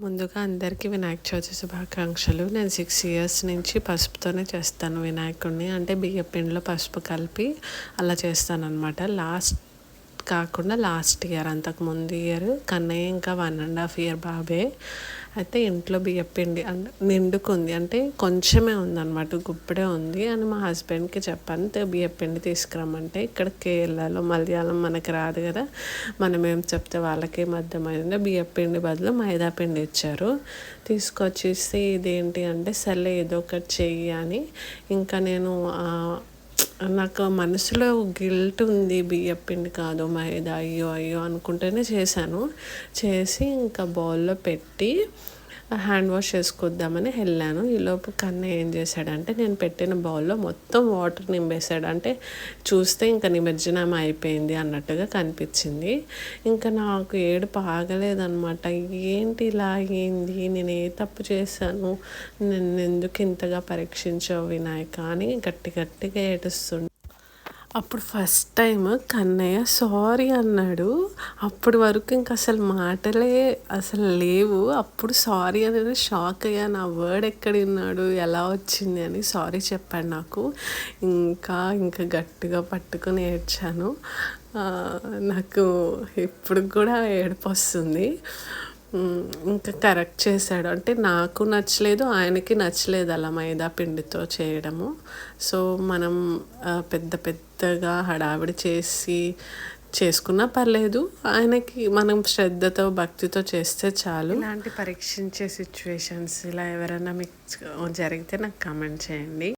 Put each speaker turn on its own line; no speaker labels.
ముందుగా అందరికీ వినాయక చవితి శుభాకాంక్షలు. నేను సిక్స్ ఇయర్స్ నుంచి పసుపుతోనే చేస్తాను వినాయకుడిని అంటే బియ్య పిండిలో పసుపు కలిపి అలా చేస్తాను అనమాట లాస్ట్ కాకుండా లాస్ట్ ఇయర్ అంతకు ముందు ఇయర్ కన్నయ్య ఇంకా వన్ అండ్ హాఫ్ ఇయర్ బాబే. అయితే ఇంట్లో బియ్యపిండి అంటే నిండుకుంది. అంటే కొంచెమే ఉందన్నమాట గుప్పుడే ఉంది అని మా హస్బెండ్కి చెప్పాను బియ్యపిండి తీసుకురమ్మంటే ఇక్కడ కేరళలో మలయాళం మనకి రాదు కదా. మనం ఏం చెప్తే వాళ్ళకి అర్థమైందో. బియ్యపిండి బదులు మైదా పిండి ఇచ్చారు. తీసుకొచ్చేసి ఇదేంటి అంటే సర్లే ఏదో ఒకటి చెయ్యి అని. ఇంకా నేను నాకు మనసులో గిల్ట్ ఉంది బియ్యం పిండి కాదు మైదా అయ్యో అయ్యో అనుకుంటేనే చేశాను. చేసి ఇంకా బౌల్లో పెట్టి హ్యాండ్ వాష్ చేసుకొద్దామని వెళ్ళాను. ఈలోపు కన్నయ్య ఏం చేశాడంటే నేను పెట్టిన బౌల్లో మొత్తం వాటర్ నింపేశాడు. అంటే చూస్తే ఇంకా నిమజ్జనం అయిపోయింది అన్నట్టుగా కనిపించింది. ఇంకా నాకు ఏడు పాగలేదనమాట ఏంటి ఇలా అయ్యింది నేను ఏ తప్పు చేశాను? నన్ను ఎందుకు ఇంతగా పరీక్షించావు వినాయక? అని గట్టి గట్టిగా ఏడుస్తుండే. అప్పుడు ఫస్ట్ టైం కన్నయ్య సారీ అన్నాడు. అప్పటి వరకు ఇంక అసలు మాటలే అసలు లేవు. అప్పుడు సారీ అనేది షాక్ అయ్యా. నా వర్డ్ ఎక్కడ విన్నాడు? ఎలా వచ్చింది అని సారీ చెప్పాడు నాకు. ఇంకా ఇంకా గట్టిగా పట్టుకొని ఏడ్చాను. నాకు ఇప్పుడు కూడా ఏడుపు వస్తుంది. ఇంకా కరెక్ట్ చేశాడు. అంటే నాకు నచ్చలేదు ఆయనకి నచ్చలేదు అలా మైదా పిండితో చేయడము. సో మనం పెద్ద పెద్దగా హడావిడి చేసి చేసుకున్నా పర్లేదు. ఆయనకి మనం శ్రద్ధతో భక్తితో చేస్తే చాలు. ఇలాంటి పరీక్షించే సిచ్యువేషన్స్ ఇలా ఎవరైనా మీకు జరిగితే నాకు కామెంట్ చేయండి.